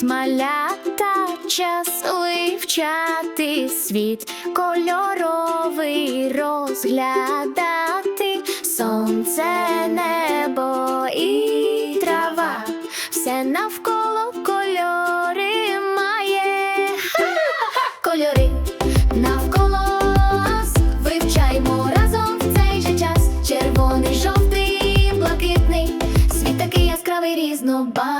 Ходіть малята, час вивчати світ, кольоровий розглядати, сонце, небо і трава, все навколо кольори має. Кольори навколо нас вивчаймо разом цей же час. Червоний, жовтий, блакитний, світ такий яскравий, різнобарвний.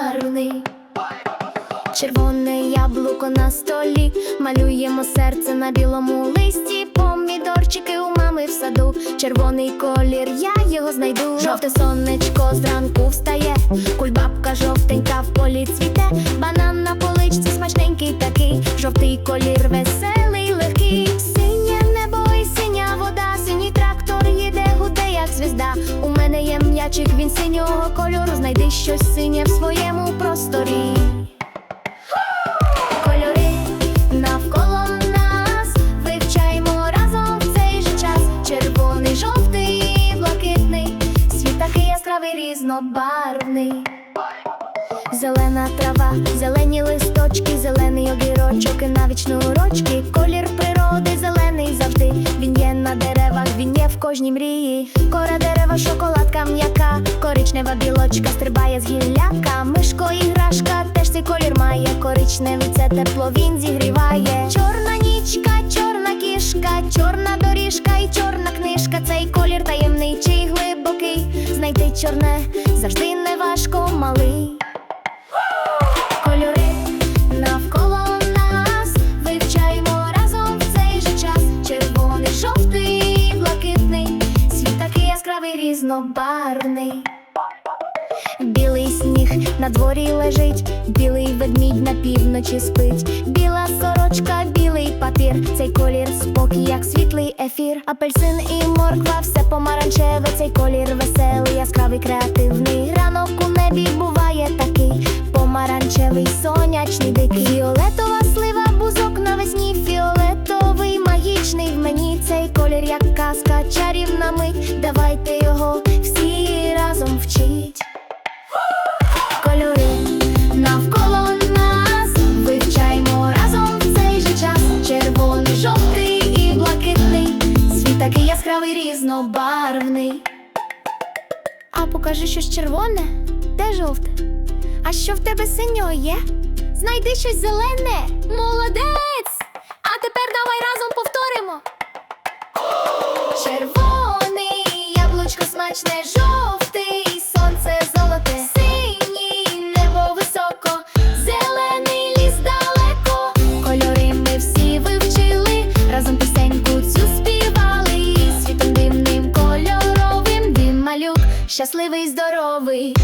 Червоне яблуко на столі, малюємо серце на білому листі, помідорчики у мами в саду. Червоний колір, я його знайду. Жовте сонечко зранку встає, кульбабка жовтенька в полі цвіте, банан на поличці смачненький такий, жовтий колір веселий, легкий, синє небо і синя вода, синій трактор їде, гуде, як звізда. У мене є м'ячик, він синього кольору, знайди щось синє в своєму просторі. Різнобарвний. Зелена трава, зелені листочки, зелений огірочок і навіть шнурочки. Колір природи зелений завжди. Він є на деревах, він є в кожній мрії. Кора дерева, шоколадка м'яка, коричнева білочка стрибає з гілляка. Мишко іграшка теж цей колір має. Коричневий це тепло він зігріває. Чорна нічка, чорна кішка, чорна доріжка і чорна книжка. Цей колір таємничий, глибокий. Знайти чорне завжди не важко, малий. Кольори навколо нас вивчаємо разом цей же час. Червоний, жовтий, блакитний, світ яскравий, різнобарвний. Білий сніг на дворі лежить, білий ведмідь на півночі спить, біла сорочка, білий папір, цей колір спокій, як світлий ефір. Апельсин і морква, все помаранчеве, цей колір веселий, яскравий, креативний. Ранок у небі буває такий, помаранчевий, сонячний, дикий. Фіолетова яскравий, різнобарвний. А покажи щось червоне, де жовте? А що в тебе синього є? Знайди щось зелене. Молодець! А тепер давай разом повторимо. Червоний, яблучко смачне, жовтий, І щасливий, здоровий.